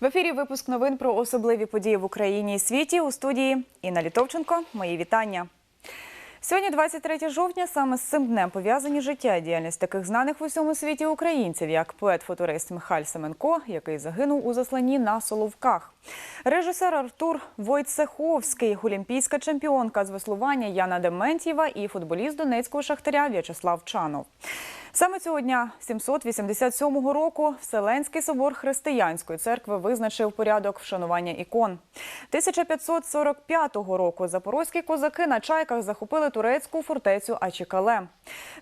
В ефірі випуск новин про особливі події в Україні і світі у студії Інна Літовченко. Мої вітання. Сьогодні, 23 жовтня, саме з цим днем пов'язані життя і діяльність таких знаних в усьому світі українців, як поет-футурист Михайль Семенко, який загинув у засланні на Соловках. Режисер Артур Войцеховський, олімпійська чемпіонка з веслування Яна Дементьєва і футболіст донецького шахтаря В'ячеслав Чанов. Саме цього дня 787 року Вселенський собор Християнської церкви визначив порядок вшанування ікон. 1545 року запорозькі козаки на чайках захопили турецьку фортецю Ачікале.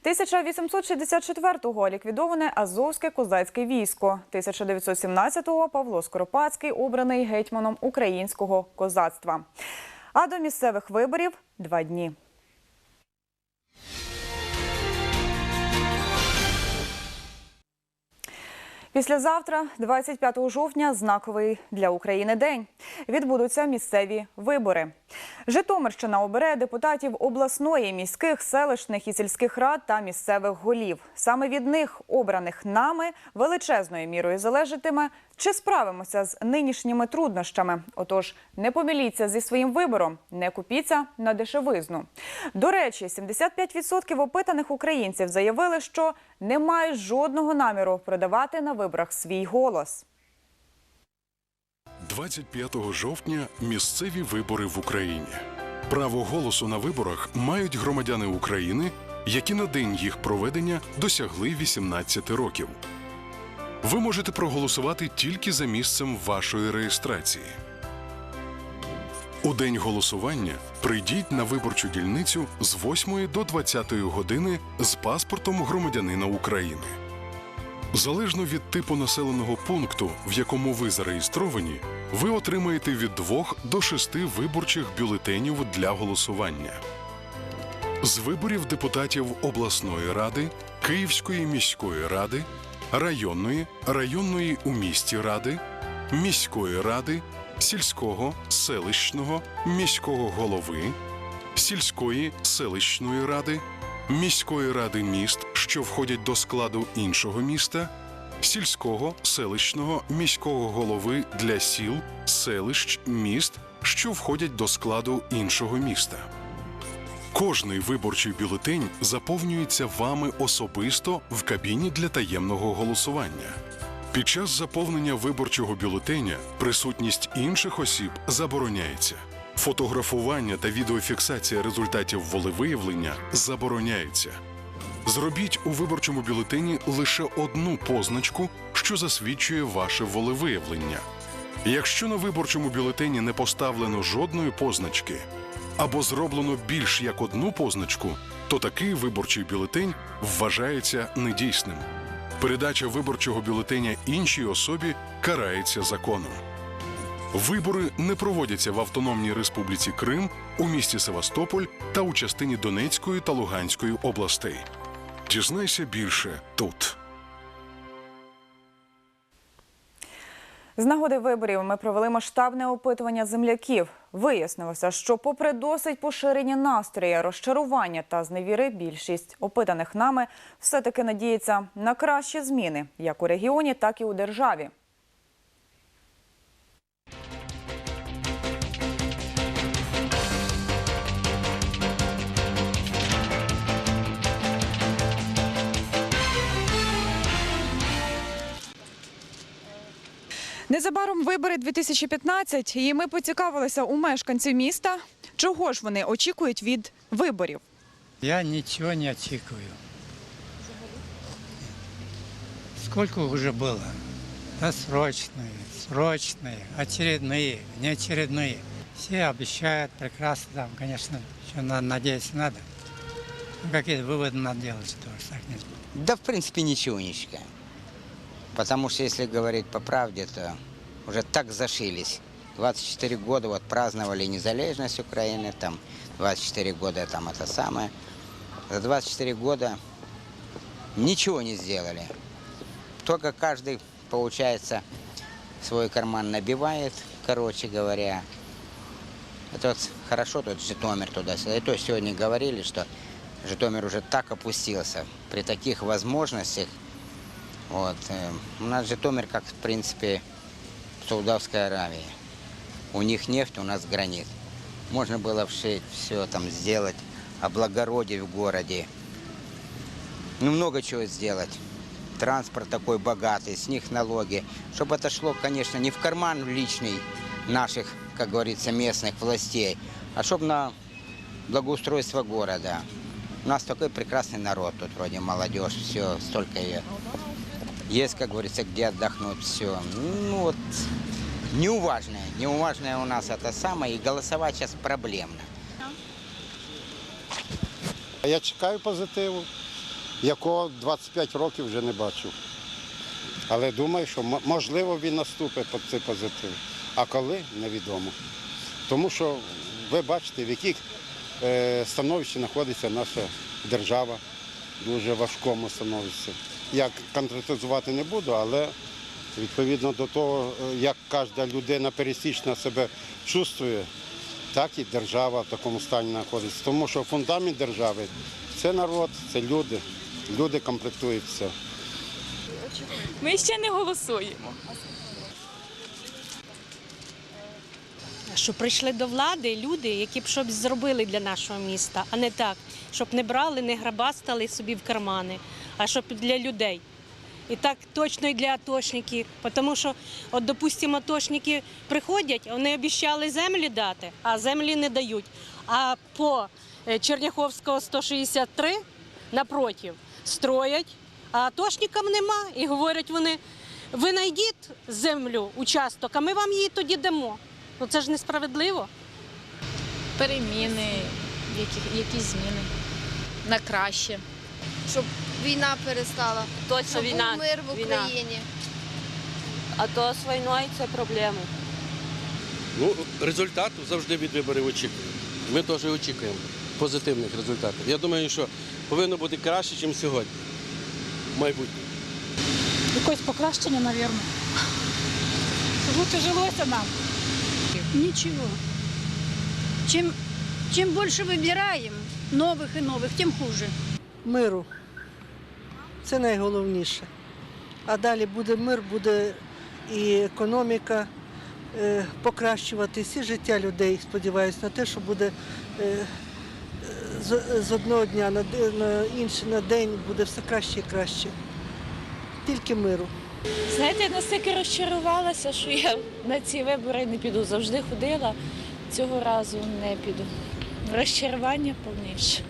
1864-го ліквідоване Азовське козацьке військо. 1917-го Павло Скоропадський обраний гетьманом українського козацтва. А до місцевих виборів два дні. Післязавтра, 25 жовтня, знаковий для України день. Відбудуться місцеві вибори. Житомирщина обере депутатів обласної, міських, селищних і сільських рад та місцевих голів. Саме від них, обраних нами, величезною мірою залежатиме, чи справимося з нинішніми труднощами. Отож, не поміліться зі своїм вибором, не купіться на дешевизну. До речі, 75% опитаних українців заявили, що не мають жодного наміру продавати на виборах свій голос. 25 жовтня місцеві вибори в Україні. Право голосу на виборах мають громадяни України, які на день їх проведення досягли 18 років. Ви можете проголосувати тільки за місцем вашої реєстрації. У день голосування прийдіть на виборчу дільницю з 8 до 20 години з паспортом громадянина України. Залежно від типу населеного пункту, в якому ви зареєстровані, ви отримаєте від 2 до 6 виборчих бюлетенів для голосування. З виборів депутатів обласної ради, Київської міської ради, районної, районної у місті ради, міської ради, сільського, селищного, міського голови, сільської селищної ради, міської ради міст, що входять до складу іншого міста, сільського, селищного, міського голови для сіл, селищ, міст, що входять до складу іншого міста. Кожний виборчий бюлетень заповнюється вами особисто в кабіні для таємного голосування. Під час заповнення виборчого бюлетеня присутність інших осіб забороняється. Фотографування та відеофіксація результатів волевиявлення забороняється. Зробіть у виборчому бюлетені лише одну позначку, що засвідчує ваше волевиявлення. Якщо на виборчому бюлетені не поставлено жодної позначки або зроблено більш як одну позначку, то такий виборчий бюлетень вважається недійсним. Передача виборчого бюлетеня іншій особі карається законом. Вибори не проводяться в Автономній Республіці Крим, у місті Севастополь та у частині Донецької та Луганської областей. Дізнайся більше тут. З нагоди виборів ми провели масштабне опитування земляків. Вияснилося, що, попри досить поширені настрої, розчарування та зневіри, більшість опитаних нами все-таки надіється на кращі зміни як у регіоні, так і у державі. Незабаром вибори 2015, і ми поцікавилися у мешканців міста, чого ж вони очікують від виборів. Я ничего не очікую. Сколько уже было? Досрочные, срочные, очередные, неочередные. Все обещают прекрасно, там, конечно, еще надо, надеяться надо. Ну, какие выводы надо делать, что уж так нет. Да, в принципе, ничего не считаю. Потому что, если говорить по правде, то уже так зашились. 24 года вот праздновали незалежность Украины, там 24 года там это самое. За 24 года ничего не сделали. Только каждый, получается, свой карман набивает, короче говоря. Это вот хорошо тут Житомир туда-сюда. И то сегодня говорили, что Житомир уже так опустился. При таких возможностях Вот. э, У нас Житомир, как в принципе, Саудовской Аравии. У них нефть, у нас гранит. Можно было вшить, все там сделать, облагородить в городе. Ну, много чего сделать. Транспорт такой богатый, с них налоги. Чтобы это шло, конечно, не в карман личный наших, как говорится, местных властей, а чтобы на благоустройство города. У нас такой прекрасный народ тут, вроде молодежь, все, столько ее. Есть, как говорится, где отдохнуть, все. Ну вот, неуважное, неуважное у нас это самое, и голосовать сейчас проблемно. Я чекаю позитиву, якого 25 років вже не бачив. Але думаю, що можливо він наступить під цей позитив. А коли невідомо. Тому що ви бачите, в яких е, становищі знаходиться наша держава, дуже важкому становищі. Я конкретизувати не буду, але відповідно до того, е, як кожна людина пересічна себе чувствує, так і держава в такому стані знаходиться. Тому що фундамент держави це народ, це люди. Люди комплектують все. Ми ще не голосуємо. Щоб прийшли до влади люди, які б щось зробили для нашого міста, а не так, щоб не брали, не грабастали собі в кармани, а щоб для людей. І так точно і для атошників. Тому що, от, допустимо, атошники приходять, вони обіцяли землі дати, а землі не дають. А по е, Черняховського 163 напротив строять, а атошникам нема. І говорять вони, ви знайдіть землю, участок, а ми вам її тоді дамо. Ну це ж несправедливо. Переміни, які, якісь зміни на краще. щоб війна перестала, Точно щоб війна. був мир в війна. Україні. А то з війною це проблеми. Ну, результату завжди від виборів очікуємо. Ми теж очікуємо позитивних результатів. Я думаю, що повинно бути краще, ніж сьогодні. В майбутньому. Якось покращення, мабуть. Щоб лучше жилося нам. Ничего. Чем, чем больше выбираем новых и новых, тем хуже. миру. Це найголовніше. А далі буде мир, буде і економіка е, покращуватись, і життя людей. Сподіваюся на те, що буде е, з, одного дня на інший на день буде все краще і краще. Тільки миру. Знаєте, я настільки розчарувалася, що я на ці вибори не піду. Завжди ходила, цього разу не піду. Розчарування повніше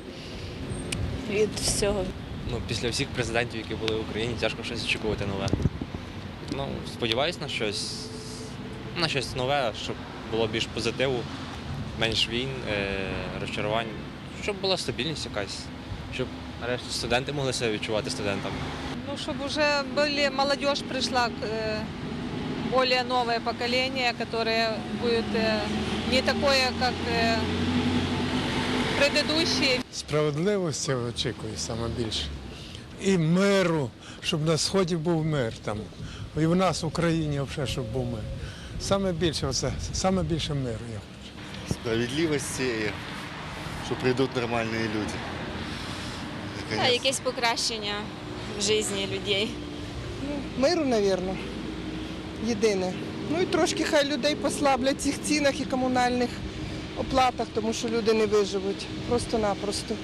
від всього ну, після всіх президентів, які були в Україні, тяжко щось очікувати нове. Ну, сподіваюсь на щось, на щось нове, щоб було більш позитиву, менш війн, е, розчарувань, щоб була стабільність якась, щоб нарешті студенти могли себе відчувати студентами. Ну, чтобы уже были, молодежь пришла, к, э, более новое поколение, которое будет э, не такое, как э, предыдущие. Справедливості очікую саме більше. І миру, щоб на сході був мир там. І в нас в Україні взагалі, щоб був мир. Саме більше оце, саме більше миру я хочу. Справедливості, що прийдуть нормальні люди. А якесь покращення в житті людей. Миру, мабуть, єдине. Ну і трошки хай людей послаблять в цих цінах і комунальних оплатах, тому що люди не виживуть. Просто-напросто.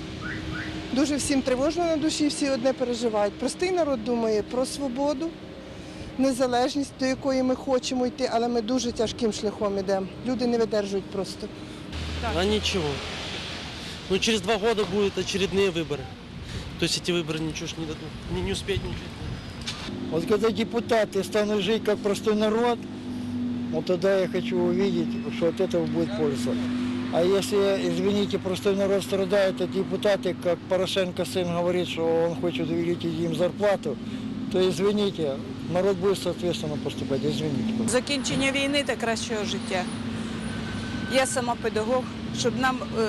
Дуже всім тривожно на душі, всі одне переживають. Простий народ думає про свободу, незалежність, до якої ми хочемо йти, але ми дуже тяжким шляхом йдемо. Люди не видержують просто. А ничего. Ну, через два года будут очередные выборы. То есть эти выборы ничего ж не дадут. Не, не успеть ничего. Вот когда депутаты станут жить как простой народ, вот тогда я хочу увидеть, что от этого будет польза. А если, извините, простой народ страдает, а депутаты, как Порошенко сын говорит, что он хочет увеличить им зарплату, то извините, народ будет соответственно поступать, извините. Закінчення війни та кращого життя. Я сама педагог, щоб нам, е,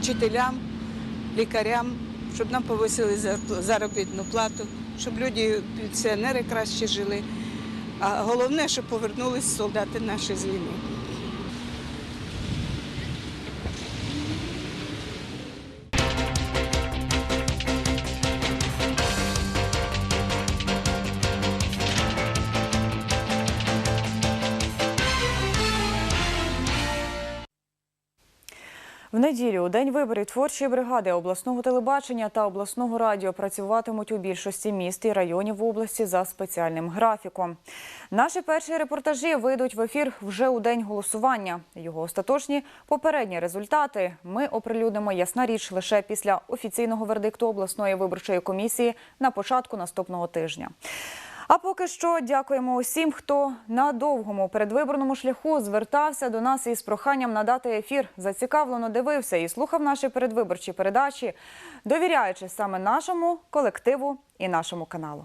вчителям, лікарям, щоб нам повисили заробітну плату, щоб люди, пенсіонери краще жили. А головне, щоб повернулись солдати наші з війни. Неділю у день виборів творчі бригади обласного телебачення та обласного радіо працюватимуть у більшості міст і районів області за спеціальним графіком. Наші перші репортажі вийдуть в ефір вже у день голосування. Його остаточні попередні результати ми оприлюднимо ясна річ лише після офіційного вердикту обласної виборчої комісії на початку наступного тижня. А поки що дякуємо усім, хто на довгому передвиборному шляху звертався до нас із проханням надати ефір, зацікавлено дивився і слухав наші передвиборчі передачі, довіряючи саме нашому колективу і нашому каналу.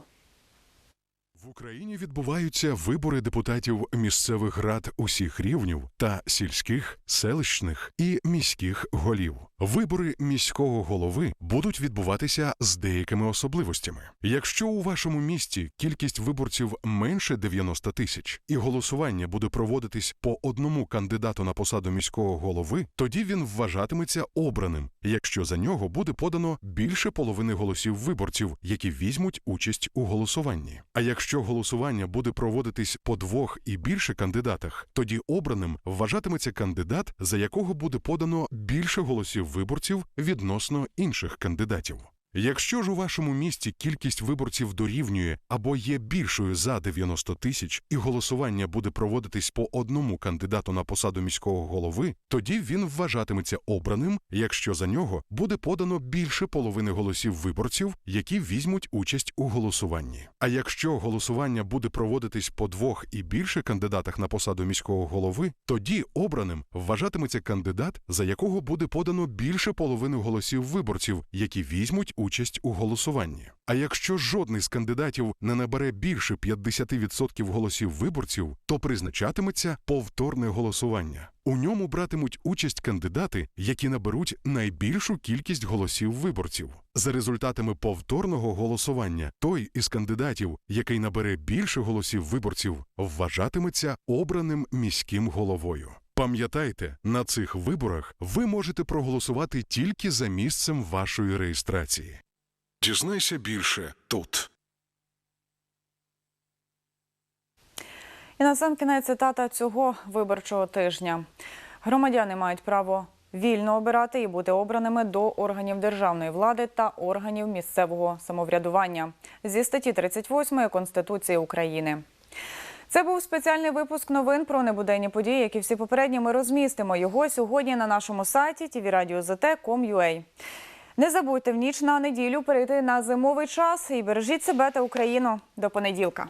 В Україні відбуваються вибори депутатів місцевих рад усіх рівнів та сільських, селищних і міських голів. Вибори міського голови будуть відбуватися з деякими особливостями. Якщо у вашому місті кількість виборців менше 90 тисяч і голосування буде проводитись по одному кандидату на посаду міського голови, тоді він вважатиметься обраним, якщо за нього буде подано більше половини голосів виборців, які візьмуть участь у голосуванні. А якщо голосування буде проводитись по двох і більше кандидатах, тоді обраним вважатиметься кандидат, за якого буде подано більше голосів виборців відносно інших кандидатів. Якщо ж у вашому місті кількість виборців дорівнює або є більшою за 90 тисяч, і голосування буде проводитись по одному кандидату на посаду міського голови, тоді він вважатиметься обраним, якщо за нього буде подано більше половини голосів виборців, які візьмуть участь у голосуванні. А якщо голосування буде проводитись по двох і більше кандидатах на посаду міського голови, тоді обраним вважатиметься кандидат, за якого буде подано більше половини голосів виборців, які візьмуть участь у голосуванні. А якщо жодний з кандидатів не набере більше 50% голосів виборців, то призначатиметься повторне голосування. У ньому братимуть участь кандидати, які наберуть найбільшу кількість голосів виборців. За результатами повторного голосування, той із кандидатів, який набере більше голосів виборців, вважатиметься обраним міським головою. Пам'ятайте, на цих виборах ви можете проголосувати тільки за місцем вашої реєстрації. Дізнайся більше тут. І на сам кінець цитата цього виборчого тижня. Громадяни мають право вільно обирати і бути обраними до органів державної влади та органів місцевого самоврядування зі статті 38 Конституції України. Це був спеціальний випуск новин про небуденні події, які всі попередні. Ми розмістимо його сьогодні на нашому сайті tvradio.zt.com.ua. Не забудьте в ніч на неділю перейти на зимовий час і бережіть себе та Україну. До понеділка.